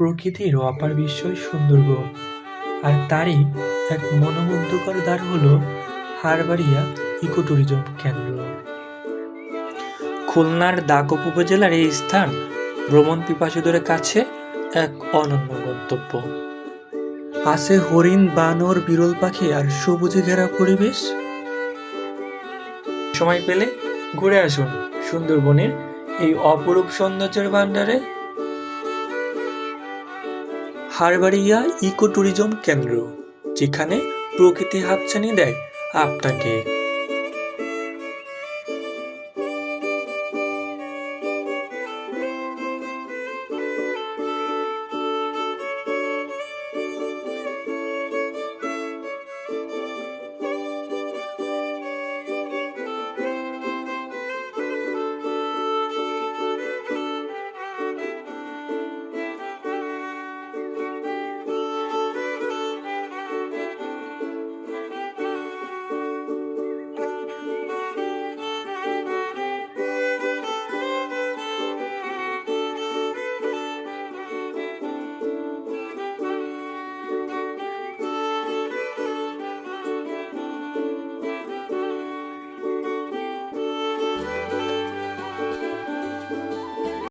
প্রকৃতির অপার বিস্ময় সুন্দরবন। আর তারই এক মনোমুগ্ধকর দ্বার হল হারবাড়িয়া ইকো ট্যুরিজম কেন্দ্র। খুলনার দাকপ উপজেলার এই স্থান ভ্রমণ পিপাসুদের কাছে এক অনন্য গন্তব্য। আছে হরিণ, বানর, বিরল পাখি আর সবুজে ঘেরা পরিবেশ। সময় পেলে ঘুরে আসুন সুন্দরবনের এই অপরূপ সৌন্দর্যের ভান্ডারে হারবাড়িয়া ইকো ট্যুরিজম কেন্দ্র যেখানে প্রকৃতি হাতছানি দেয় আপনাকে।